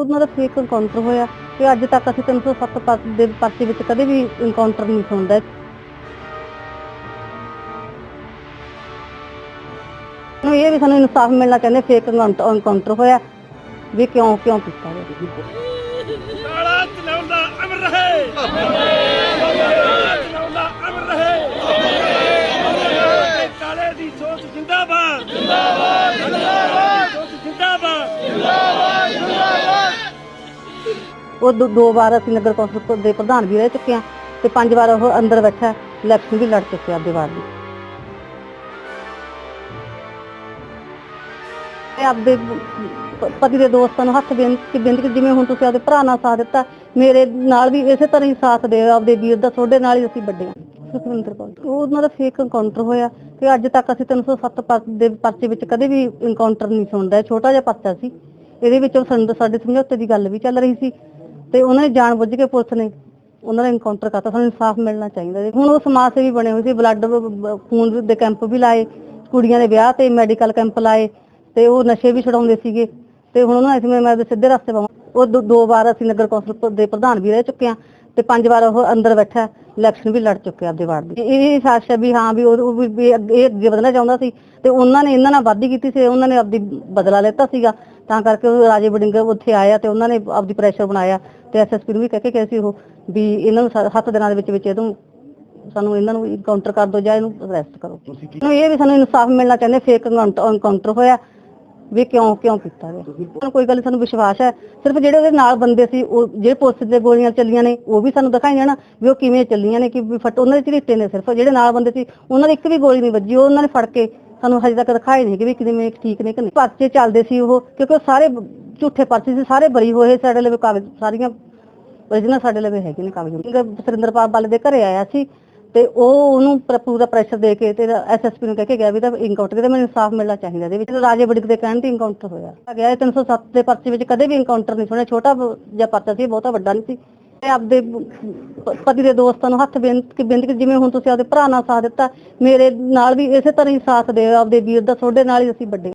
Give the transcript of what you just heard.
ਉਹਨਾਂ ਦਾ fake encounter ਹੋਇਆ ਤੇ ਅੱਜ ਤੱਕ ਅਸੀਂ 307 ਪਰਚ ਦੇ ਪਰਚੇ ਵਿੱਚ ਕਦੇ ਵੀ ਐਨਕਾਊਂਟਰ ਨਹੀਂ ਸੁਣਦਾ। ਨੂੰ ਇਹ ਵੀ ਸਾਨੂੰ ਇਨਸਾਫ ਮਿਲਣਾ ਚਾਹੁੰਦੇ ਫੇਕ ਇਨਕਾਊਂਟਰ ਹੋਇਆ। ਵੀ ਕਿਉਂ ਕਿਉਂ ਕੀਤਾ ਗਿਆ ਕਾਲਾ ਚਲਾਉਂਦਾ ਅਮਰ ਰਹੇ। ਉਹ ਦੋ- ਦੋ ਵਾਰ ਅਸੀਂ ਨਗਰ ਕੌਂਸਲ ਦੇ ਪ੍ਰਧਾਨ ਵੀ ਰਹਿ ਚੁੱਕੇ ਹਾਂ ਤੇ ਪੰਜ ਵਾਰ ਉਹ ਅੰਦਰ ਬੈਠਾ ਇਲੈਕਸ਼ਨ ਵੀ ਲੜ ਚੁੱਕਿਆ ਆਪਦੇ ਵਾਰਡ ਦੀ ਤੇ ਆਪਦੇ ਪ- ਪਤੀ ਦੇ ਦੋਸਤਾਂ ਨੂੰ ਹੱਥ ਬੇਨਤੀ ਬੇਨਤੀ ਕਿ ਜਿਵੇਂ ਹੁਣ ਤੁਸੀਂ ਆਪਦੇ ਭਰਾ ਨਾਲ ਸਾਥ ਦਿੱਤਾ, ਮੇਰੇ ਨਾਲ ਵੀ ਇਸੇ ਤਰ੍ਹਾਂ ਹੀ ਸਾਥ ਦਿਓ ਆਪਦੇ ਵੀਰ ਦਾ, ਤੁਹਾਡੇ ਨਾਲ ਹੀ ਅਸੀਂ ਵੱਡੇ ਹਾਂ। ਸੁਖਵਿੰਦਰ ਕੌਰ। ਉਹ ਉਹਨਾਂ ਦਾ ਫੇਕ ਇਨਕਾਊਂਟਰ ਹੋਇਆ ਤੇ ਅੱਜ ਤੱਕ ਅਸੀਂ 307 ਪਰ- ਦੇ ਪਰਚੇ ਵਿੱਚ ਕਦੇ ਵੀ ਇਨਕਾਊਂਟਰ ਨਹੀਂ ਸੁਣਦਾ। ਇਹ ਛੋਟਾ ਜਿਹਾ ਪਰਚਾ ਸੀ। ਇਹਦੇ ਵਿੱਚ ਸਾਨੂੰ ਸਾਡੇ ਸਮਝੌਤੇ ਦੀ ਗੱਲ ਵੀ ਚੱਲ ਰਹੀ ਸੀ। ਤੇ ਉਹਨਾਂ ਨੇ ਜਾਣਬੁੱਝ ਕੇ ਪੁਲਿਸ ਨੇ ਉਹਨਾਂ ਨੇ ਇਨਕਾਊਂਟਰ ਕਰਤਾ। ਸਾਨੂੰ ਇਨਸਾਫ ਮਿਲਣਾ ਚਾਹੀਦਾ ਜੀ। ਹੁਣ ਉਹ ਸਮਾਜ ਸੇਵੀ ਬਣੇ ਹੋਏ ਸੀ। ਬਲੱਡ ਖੂਨ ਦੇ ਕੈਂਪ ਵੀ ਲਾਏ, ਕੁੜੀਆਂ ਦੇ ਵਿਆਹ ਤੇ ਮੈਡੀਕਲ ਕੈਂਪ ਲਾਏ ਤੇ ਉਹ ਨਸ਼ੇ ਵੀ ਛਡਾਉਂਦੇ ਸੀਗੇ। ਤੇ ਹੁਣ ਉਹਨਾਂ ਨੇ ਮੈਂ ਸਿੱਧੇ ਰਸਤੇ ਪਾਵਾਂ, ਉਹ ਦੋ- ਦੋ ਵਾਰ ਅਸੀਂ ਨਗਰ ਕੌਂਸਲ ਦੇ ਪ੍ਰਧਾਨ ਵੀ ਰਹਿ ਚੁੱਕੇ ਹਾਂ ਤੇ ਪੰਜ ਵਾਰ ਉਹ ਅੰਦਰ ਬੈਠਾ ਇਲੈਕਸ਼ਨ ਵੀ ਲੜ ਚੁੱਕਿਆ ਆਪਦੇ ਵਾਰਡ ਦੀ ਇਹ ਇਹ ਹੈ ਵੀ ਹਾਂ ਵੀ ਉਹ ਵੀ- ਇਹ ਅੱਗੇ ਵਧਣਾ ਚਾਹੁੰਦਾ ਸੀ ਤੇ ਉਹਨਾਂ ਨੇ ਇਹਨਾਂ ਨਾਲ ਵਾਧੀ ਕੀਤੀ ਸੀ। ਉਹਨਾਂ ਨੇ ਆਪਦੀ ਬਦਲਾ ਲੈਤਾ ਸੀਗਾ। ਤਾਂ ਕਰਕੇ ਉਹ ਰਾਜੇ ਬਡਿੰਗ ਉੱਥੇ ਆਇਆ ਤੇ ਉਹਨਾਂ ਨੇ ਆਪਦੀ ਪ੍ਰੈਸ਼ਰ ਬਣਾਇਆ। ਤੇ ਐਸਐਸਪੀ ਨੂੰ ਵੀ ਕਹਿ ਕੇ ਗਏ ਸੀ ਉਹ ਵੀ ਇਹਨਾਂ ਨੂੰ ਸ- ਸੱਤ ਦਿਨਾਂ ਦੇ ਵਿੱਚ ਵਿੱਚ ਇਹਨੂੰ ਸਾਨੂੰ ਇਹਨਾਂ ਨੂੰ ਕਾਊਂਟਰ ਕਰ ਦਿਓ ਜਾਂ ਇਹਨੂੰ ਅਰੈਸਟ ਕਰੋ। ਨੂੰ ਇਹ ਵੀ ਸਾਨੂੰ ਇਨਸਾਫ ਮਿਲਣਾ ਚਾਹੁੰਦੇ ਫੇਕ ਐਨਕਾਊਂਟਰ ਹੋਇਆ ਵੀ ਕਿਉਂ ਕਿਉਂ ਕੀਤਾ ਗਿਆ ਕੋਈ ਗੱਲ ਸਾਨੂੰ ਵਿਸ਼ਵਾਸ ਹੈ। ਸਿਰਫ ਜਿਹੜੇ ਉਹਦੇ ਨਾਲ ਬੰਦੇ ਸੀ ਉਹ ਜਿਹੜੇ ਪੁਲਿਸ ਦੇ ਗੋਲੀਆਂ ਚੱਲੀਆਂ ਨੇ ਉਹ ਵੀ ਸਾਨੂੰ ਦਿਖਾਈਆਂ ਨਾ ਵੀ ਉਹ ਕਿਵੇਂ ਚੱਲੀਆਂ ਨੇ ਕਿ ਫਟ ਉਹਨਾਂ ਦੇ ਝਰੀਟੇ ਨੇ ਸਿਰਫ। ਜਿਹੜੇ ਨਾਲ ਬੰਦੇ ਸੀ ਉਹਨਾਂ ਦੇ ਇੱਕ ਵੀ ਗੋਲੀ ਨਹੀਂ ਵੱਜੀ ਉਹ ਉਹਨਾਂ ਨੇ ਫੜ ਕੇ ਸਾਨੂੰ ਹਜੇ ਤੱਕ ਦਿਖਾਏ ਨਹੀਂ ਕਿ ਵੀ ਕਿਵੇਂ ਠੀਕ ਨੇ ਕਿ ਨਹੀਂ। ਪਰਚੇ ਚੱਲਦੇ ਸੀ ਉਹ ਕਿਉਂਕਿ ਉਹ ਸਾਰੇ ਝੂਠੇ ਪਰਚੇ ਸੀ ਸਾਰੇ ਬਰੀ ਹੋਏ ਸਾਡੇ ਲਈ ਕਾਗਜ਼, ਸਾਰੀਆਂ original ਸਾਡੇ ਲਵੇ ਹੈਗੇ ਨੇ ਕਾਗਜ਼। ਸਰਿੰਦਰਪਾਲ ਬਾਲੇ ਦੇ ਘਰੇ ਆਇਆ ਸੀ ਤੇ ਉਹ ਉਹਨੂੰ ਪ- ਪੂਰਾ ਪ੍ਰੈਸ਼ਰ ਦੇ ਕੇ ਤੇ ਐਸਐਸਪੀ ਨੂੰ ਕਹਿ ਕੇ ਗਿਆ ਵੀ ਤਾਂ ਇਨਕਾਊਂਟਰ ਤੇ ਮੈਨੂੰ ਇਨਸਾਫ ਮਿਲਣਾ ਚਾਹੀਦਾ ਇਹਦੇ ਵਿੱਚ। ਰਾਜੇ ਬੜਿਕ ਦੇ ਕਹਿਣ ਤੇ ਇਨਕਾਊਂਟਰ ਹੋਇਆ। ਗਿਆ ਇਹ 307 ਦੇ ਪਰਚੇ ਵਿੱਚ ਕਦੇ ਵੀ ਇਨਕਾਊਂਟਰ ਨਹੀਂ ਸੁਣਿਆ। ਛੋਟਾ ਬ- ਜਿਹਾ ਪਰਚਾ ਸੀ ਬਹੁਤਾ ਵੱਡਾ ਨਹੀਂ ਸੀ। ਤੇ ਆਪਦੇ ਪ- ਪਤੀ ਦੇ ਦੋਸਤਾਂ ਨੂੰ ਹੱਥ ਬੇਨਤੀ ਬੇਨਤੀ ਕਿ ਜਿਵੇਂ ਹੁਣ ਤੁਸੀਂ ਆਪਦੇ ਭਰਾ ਨਾਲ ਸਾਥ ਦਿੱਤਾ, ਮੇਰੇ ਨਾਲ ਵੀ ਇਸੇ ਤਰ੍ਹਾਂ ਹੀ ਸਾਥ ਦਿਓ ਆਪਦੇ ਵੀਰ ਦਾ, ਤੁਹਾਡੇ ਨਾਲ ਹੀ ਅਸੀਂ ਵੱਡੇ